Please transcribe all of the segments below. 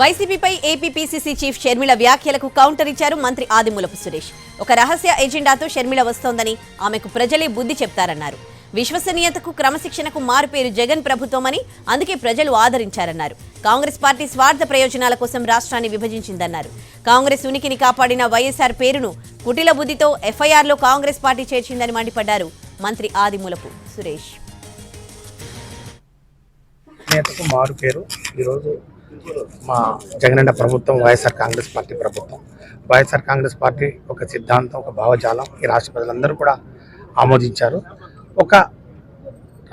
వైసీపీపై APPCC chief Sharmila వ్యాఖ్యలకు counter ఇచ్చారు మంత్రి ఆదిమూలపు సురేష్. ఒక రహస్య ఎజెండాతో షర్మిల వస్తోందని ఆమెకు ప్రజలే బుద్ధి చెప్తారన్నారు. విశ్వసనీయతకు క్రమశిక్షణకు మారుపేరు జగన్ ప్రభుత్వమని అందుకే ప్రజలు ఆదరించారన్నారు. కాంగ్రెస్ పార్టీ స్వార్థ ప్రయోజనాల కోసం రాష్ట్రాన్ని విభజించిందన్నారు. కాంగ్రెస్ ఉనికిని కాపాడిన వైఎస్ఆర్ పేరును కుటిల బుద్ధితో ఎఫ్ఐఆర్లో కాంగ్రెస్ పార్టీ చేర్చిందని మండిపడ్డారు మంత్రి ఆదిమూలపు సురేష్. ఈరోజు మా జగనన్న ప్రభుత్వం వైఎస్ఆర్ కాంగ్రెస్ పార్టీ ప్రభుత్వం. వైఎస్ఆర్ కాంగ్రెస్ పార్టీ ఒక సిద్ధాంతం ఒక భావజాలం ఈ రాష్ట్ర ప్రజలందరూ కూడా ఆమోదించారు. ఒక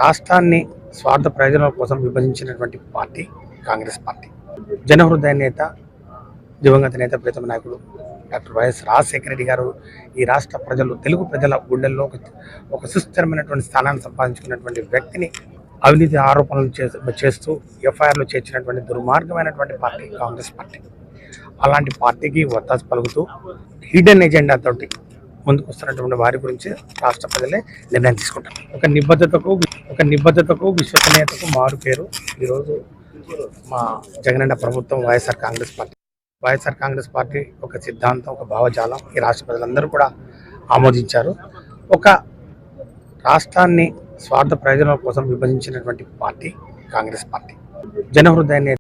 రాష్ట్రాన్ని స్వార్థ ప్రయోజనాల కోసం విభజించినటువంటి పార్టీ కాంగ్రెస్ పార్టీ. జనహృదయ నేత దివంగత నేత ప్రీతమ నాయకుడు డాక్టర్ వైఎస్ రాజశేఖర రెడ్డి గారు ఈ రాష్ట్ర ప్రజలు తెలుగు ప్రజల గుండెల్లో ఒక ఒక సుస్థిరమైనటువంటి స్థానాన్ని సంపాదించుకున్నటువంటి వ్యక్తిని అవినీతి ఆరోపణలు చేస్తూ చేస్తూ ఎఫ్ఐఆర్లో చేర్చినటువంటి దుర్మార్గమైనటువంటి పార్టీ కాంగ్రెస్ పార్టీ. అలాంటి పార్టీకి వత్తాసు పలుకుతూ హిడెన్ ఎజెండా తోటి ముందుకు వస్తున్నటువంటి వారి గురించి రాష్ట్ర ప్రజలే నిర్ణయం తీసుకుంటారు. ఒక నిబద్ధతకు ఒక నిబద్ధతకు విశ్వసనీయతకు మారు పేరు ఈరోజు మా జగనన్న ప్రభుత్వం వైఎస్ఆర్ కాంగ్రెస్ పార్టీ. వైఎస్ఆర్ కాంగ్రెస్ పార్టీ ఒక సిద్ధాంతం ఒక భావజాలం ఈ రాష్ట్ర ప్రజలందరూ కూడా ఆమోదించారు. ఒక రాష్ట్రాన్ని స్వార్థ ప్రయోజనాల కోసం విభజించినటువంటి పార్టీ కాంగ్రెస్ పార్టీ. జన నేత